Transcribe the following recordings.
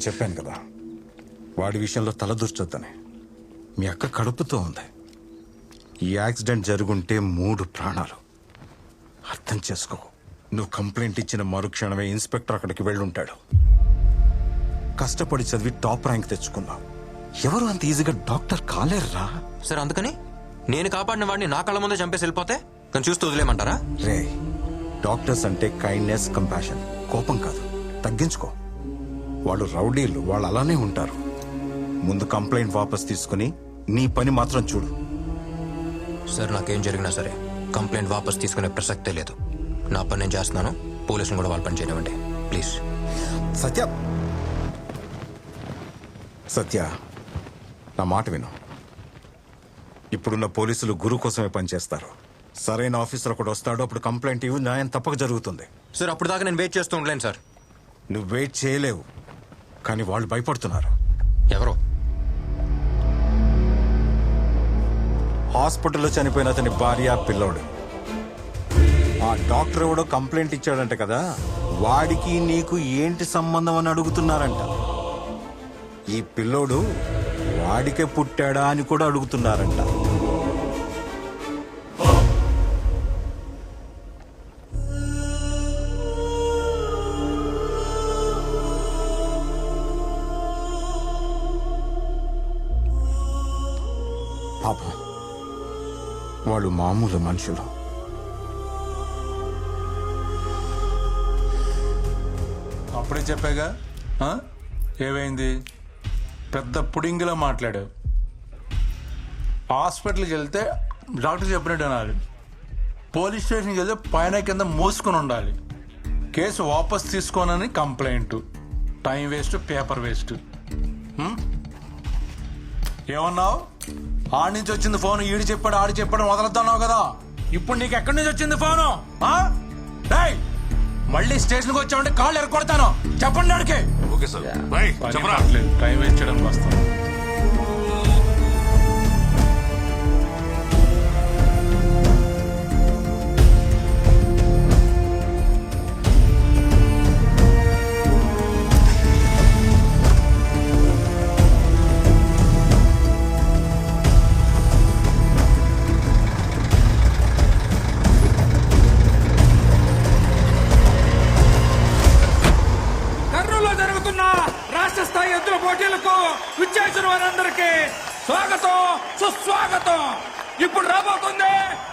నేను చెప్పాను కదా. వాడి విషయంలో తలదూర్చొద్దని మీ అక్క కడుపుతో ఉంది. ఈ యాక్సిడెంట్ జరుగుంటే మూడు ప్రాణాలు. అర్థం చేసుకో. నువ్వు కంప్లైంట్ ఇచ్చిన మరుక్షణమే ఇన్స్పెక్టర్ అక్కడికి వెళ్ళుంటాడు. కష్టపడి చదివి టాప్ ర్యాంక్ తెచ్చుకున్నావు. ఎవరు అంత ఈజీగా డాక్టర్ కాలేరురా? సార్ అందుకని నేను కాపాడిన వాడిని నా కళ్ళ ముందే చంపేసి వెళ్ళిపోతే నన్ను చూస్తూ వదిలేమంటారా రే డాక్టర్స్ అంటే కైండ్నెస్ కంపాషన్ కోపం కాదు. తగ్గించుకో. వాళ్ళు రౌడీలు వాళ్ళు అలానే ఉంటారు. ముందు కంప్లైంట్ వాపస్ తీసుకుని నీ పని మాత్రం చూడు. సార్ నాకేం జరిగినా సరే కంప్లైంట్ వాపస్ తీసుకునే ప్రసక్తే లేదు. నా పని నేను చేస్తున్నాను. పోలీసులు కూడా వాళ్ళ పని చేయనివ్వండి. ప్లీజ్. సత్య! సత్య నా మాట విను. ఇప్పుడున్న పోలీసులు గురు కోసమే పనిచేస్తారు సరైన ఆఫీసర్ ఒకడు వస్తాడు అప్పుడు కంప్లైంట్ ఇవ్వు న్యాయం తప్పక జరుగుతుంది. సార్ అప్పుడు దాకా నేను వెయిట్ చేస్తూ ఉండలేను సార్. నువ్వు వెయిట్ చేయలేవు. కానీ వాళ్ళు భయపడుతున్నారు. ఎవరు? హాస్పిటల్లో చనిపోయిన అతని భార్య పిల్లోడు. ఆ డాక్టర్ ఎవడో కంప్లైంట్ ఇచ్చాడంట కదా వాడికి నీకు ఏంటి సంబంధం అని అడుగుతున్నారంట. ఈ పిల్లోడు వాడికే పుట్టాడా అని కూడా అడుగుతున్నారంట. పాపం. వాళ్ళు మామూలు మనుషులు. అప్పుడే చెప్పాగా ఏమైంది? పెద్ద పుడింగిలా మాట్లాడావు. హాస్పిటల్కి వెళ్తే డాక్టర్ చెప్పినట్టు అనాలి. పోలీస్ స్టేషన్కి వెళ్తే పైన కింద మోసుకొని ఉండాలి. కేసు వాపస్ తీసుకోనని complaint. Time waste paper waste. ఏమన్నావు? ఆడి నుంచి వచ్చింది ఫోన్ ఈడు చెప్పాడు ఆడి చెప్పాడు వదలద్దన్నావు కదా. ఇప్పుడు నీకు ఎక్కడి నుంచి వచ్చింది ఫోను? ఆ? డేయ్, మళ్ళీ స్టేషన్కి వచ్చామంటే కాళ్ళు ఎరగొడతాను. చెప్పండి ఆడికి. Okay sir. పని చెప్పరా. టైం వేస్ట్ చేయడానికి వస్తాం విచ్చేసిన వారందరికీ స్వాగతం సుస్వాగతం. ఇప్పుడు రాబోతుంది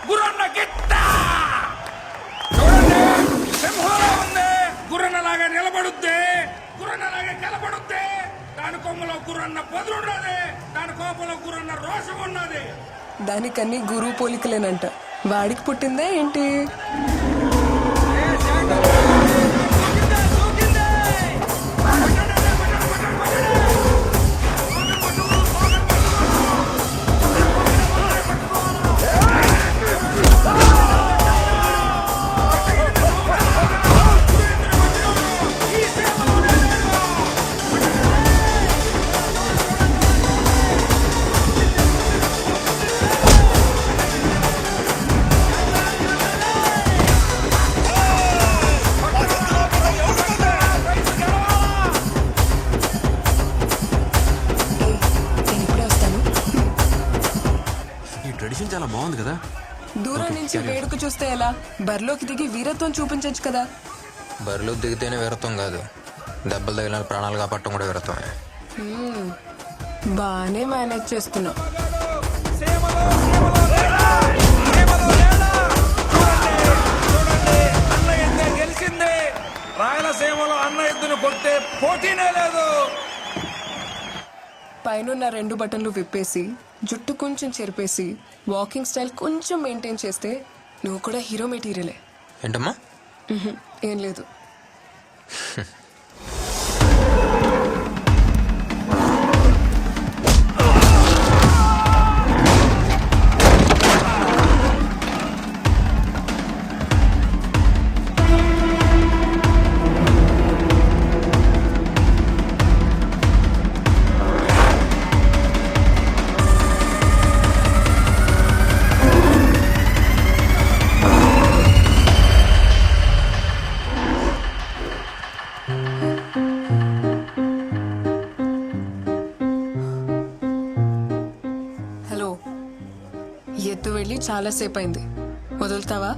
గురన్న గిట్ట చూడండి సింహంలో ఉంది. గుర్రన్న లాగా నిలబడుద్ది. గుర్రన్నలాగా నిలబడుద్ది. దాని కొమ్మలో గుర్రన్న పదులున్నది. దాని కోపంలో గుర్రన్న రోషం ఉన్నది. దానికన్నీ గురువు పోలికలేనంట వాడికి పుట్టిందే ఏంటి? చాలా బాగుంది కదా. దూరం నుంచి వేడుక చూస్తే ఎలా? బరిలోకి దిగి వీరత్వం చూపించొచ్చు కదా. బరిలో దిగితేనే వీరత్వం కాదు. దెబ్బలు తగిలిన ప్రాణాలు కాపాడటం కూడా వీరత్వమే. బానే మేనేజ్ చేస్తున్నావు. రాయలసీమలో అన్న ఎద్దును కొట్టే పోటీనే లేదు. పైనున్న రెండు బటన్లు విప్పేసి జుట్టు కొంచెం చెరిపేసి వాకింగ్ స్టైల్ కొంచెం మెయింటైన్ చేస్తే నువ్వు కూడా హీరో మెటీరియలే. ఏంటమ్మా? ఏం లేదు. ఎత్తు వెళ్ళి చాలాసేపు అయింది వదులుతావా?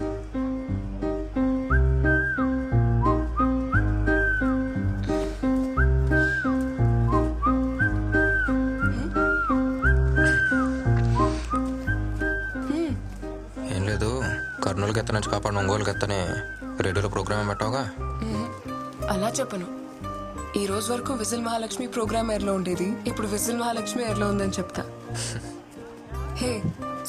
ఏం లేదు. కర్నూలుకి ఎత్త నుంచి కాపాడు ఒంగోలుకి ఎత్తనే రేడియోలో ప్రోగ్రామ్ పెట్టావుగా? అలా చెప్పను. ఈ రోజు వరకు విజిల్ మహాలక్ష్మి ప్రోగ్రామ్ ఎయిర్లో ఉండేది. ఇప్పుడు విజిల్ మహాలక్ష్మి ఎయిర్లో ఉందని చెప్తా. హే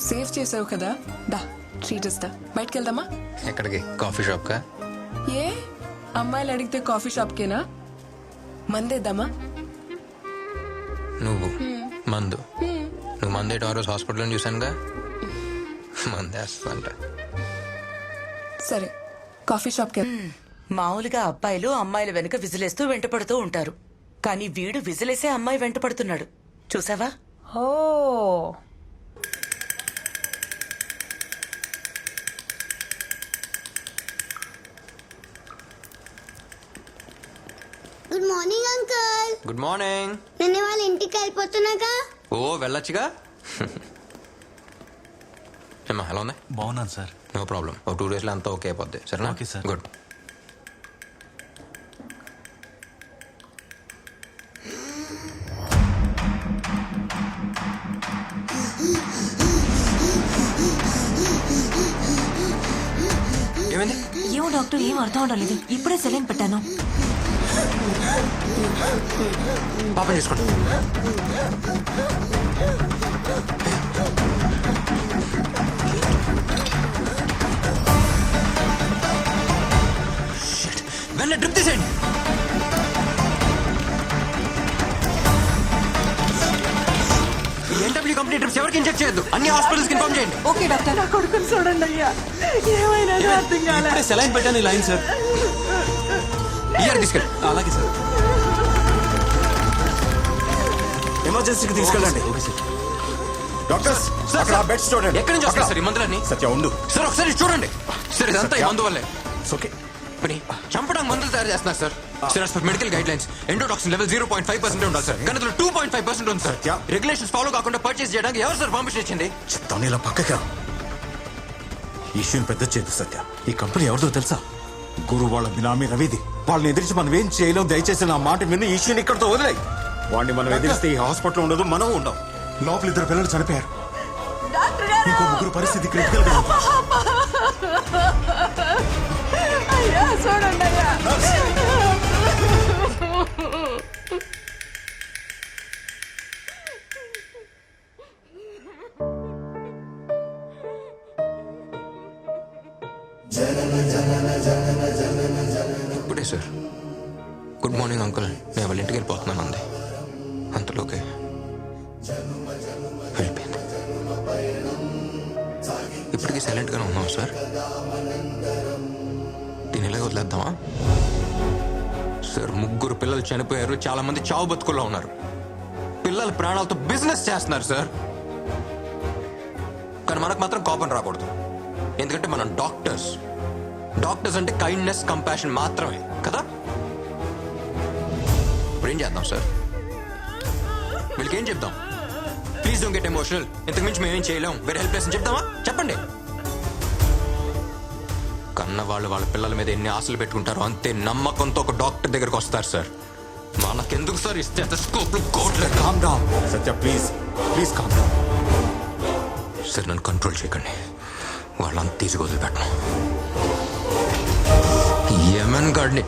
సేవ్ చేసావు కదా? దా ట్రీట్ ఇస్తా బయటికి వెళ్దామా ఎక్కడికి? కాఫీ షాప్కా? ఏ? అమ్మాయిలు అడిగితే కాఫీ షాప్కేనా? మందేద్దామా నువ్వు. మందు. నువ్వు మందేయటం ఆ రోజు హాస్పిటల్లో చూశానుగా? మందేస్తా సరే కాఫీ షాప్కి. మామూలుగా అబ్బాయిలు అమ్మాయిల వెనుక విజిలేస్తూ వెంటపడుతూ ఉంటారు. కానీ వీడు విజిలేసే అమ్మాయి వెంటపడుతున్నాడు. చూసావా? ఓ. మార్నింగ్ అంకుల్ గుడ్ మార్నింగ్ నిన్న వాళ్ళ ఇంటికి వెళ్ళిపోతున్నాగా? ఓ వెళ్ళొచ్చుగా? ఏమ్మా ఎలా ఉంది? బాగున్నాను సార్. No problem. ఒక టూ డేస్లో అంతా ఓకే అయిపోద్ది సరేనా? Okay, sir. గుడ్. ఏమైంది? ఏమో డాక్టర్ ఏం అర్థం అవడం లేదు. ఇప్పుడే సెలైన్ పెట్టాను. పాపం చేసుకోండి వెళ్ళ డ్రిప్ తీసేయండి. ఎన్డబ్ల్యూ కంపెనీ డ్రిప్స్ ఎవరికి ఇంజెక్ట్ చేయొద్దు. అన్ని హాస్పిటల్స్కి ఇన్ఫార్మ్ చేయండి. Okay doctor. నా కొడుకుని చూడండి అయ్యా. ఏమైనా అర్థం కాలే. ఇప్పుడే సెలైన్ పెట్టాను ఈ లైన్ సార్ ఇయర్ తీసుకెళ్ళి. అలాగే సార్. ఎమర్జెన్సీకి తీసుకెళ్ళండి. Okay sir. డాక్టర్స్ అక్కడ బెడ్స్ చూడండి. ఎక్కడి నుంచి వస్తాయి సార్ ఈ మందులన్నీ? సత్య ఉండు. సార్ ఒకసారి చూడండి. సార్ ఇదంతా ఈ మందు వల్లే. ఓకే మరి చంపడానికి మందులు తయారు చేస్తున్నారు sir. Sir per medical guide lines endotoxin level zero point five percent ఉండాలి సార్. కానీ టూ పాయింట్ ఫైవ్ పర్సెంట్ ఉంది సార్. సత్య. రెగ్యులేషన్స్ ఫాలో కాకుండా పర్చేస్ చేయడానికి ఎవరు సార్ పర్మిషన్ ఇచ్చింది? చెప్తాను ఇలా పక్కగా ఇష్యూని పెద్ద చేయదు సత్య. ఈ కంపెనీ ఎవరిదో తెలుసా? గురు వాళ్ళ బినామీ రవిది. వాళ్ళని ఎదిరించి మనం ఏం చేయలేం? దయచేసి నా మాట విని ఈ ఇష్యూని ఇక్కడతో వదిలేయి. వాడిని మనం ఎదిరిస్తే ఈ హాస్పిటల్ ఉండదు మనం ఉండం. లోపల ఇద్దరు పిల్లలు చనిపోయారు. ఇంకో ముగ్గురు పరిస్థితి క్రిటికల్గా ఉంది. అయ్యా చూడండి అయ్యా. సార్. గుడ్ మార్నింగ్ అంకుల్ నేను వాళ్ళ ఇంటికి వెళ్ళిపోతున్నాను అంది. అంతలోకే వెళ్ళిపోయింది. ఇప్పటికీ సైలెంట్గానే ఉన్నాం సార్. దీని ఇలాగ వదిలేద్దామా? సార్ ముగ్గురు పిల్లలు చనిపోయారు. చాలామంది చావు బతుకుల్లో ఉన్నారు. పిల్లల ప్రాణాలతో బిజినెస్ చేస్తున్నారు సార్. కానీ మనకు మాత్రం కోపం రాకూడదు. ఎందుకంటే మనం డాక్టర్స్. డాక్టర్స్ అంటే కైండ్నెస్ కంపాషన్ మాత్రమే కదా? ఇప్పుడు ఏం చేద్దాం సార్ వీళ్ళకి ఏం చెప్దాం? ప్లీజ్ డోంట్ గెట్ ఎమోషనల్ ఇంతకు మించి మేమేం చేయలేం. వేరే హెల్ప్ అని చెప్దామా? చెప్పండి. కన్న వాళ్ళు వాళ్ళ పిల్లల మీద ఎన్ని ఆశలు పెట్టుకుంటారో అంతే నమ్మకంతో ఒక డాక్టర్ దగ్గరకు వస్తారు సార్ మనకెందుకు సార్ ఇస్తే స్కోప్లు calm Satya please please calm sir నన్ను కంట్రోల్ చేయకండి. వాళ్ళంతా తీసుకు వదిలిపెట్టను యమన్ గాడిని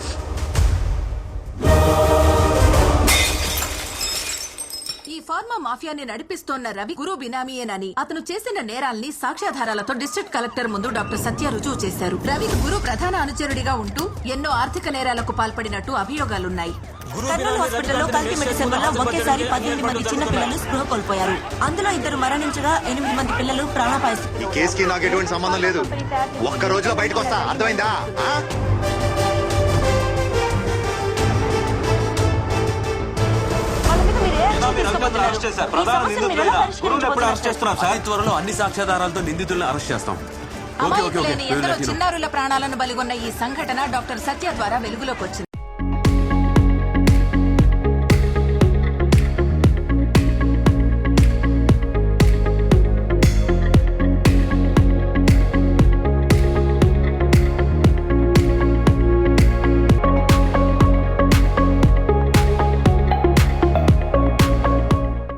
ఈ ఫార్మా మాఫియాని నడిపిస్తోన్న రవి గురు బినామీయేనని. అతను చేసిన నేరాల్ని సాక్ష్యాధారాలతో డిస్ట్రిక్ట్ కలెక్టర్ ముందు డాక్టర్ సత్య రుజువు చేశారు. రవి గురు ప్రధాన అనుచరుడిగా ఉంటూ ఎన్నో ఆర్థిక నేరాలకు పాల్పడినట్టు అభియోగాలున్నాయి. కర్నూలు హాస్పిటల్లో కల్తీ మెడిసిన్ వల్ల ఒకేసారి పద్దెనిమిది మంది చిన్న పిల్లలు స్పృహ కోల్పోయారు. అందులో ఇద్దరు మరణించగా ఎనిమిది మంది పిల్లలు ప్రాణాపాయ ఈ కేసుకి నాకు ఎటువంటి సంబంధం లేదు. ఒక్క రోజులో బయటకు వస్తా అర్థమైందా త్వరలో అన్ని సాక్ష్యాధారాలతో నిందితులను అరెస్ట్ చేస్తాం. Okay okay okay. అమాయకులైన ఎందరో చిన్నారుల ప్రాణాలను బలిగొన్న ఈ సంఘటన డాక్టర్ సత్య ద్వారా వెలుగులోకి వచ్చింది.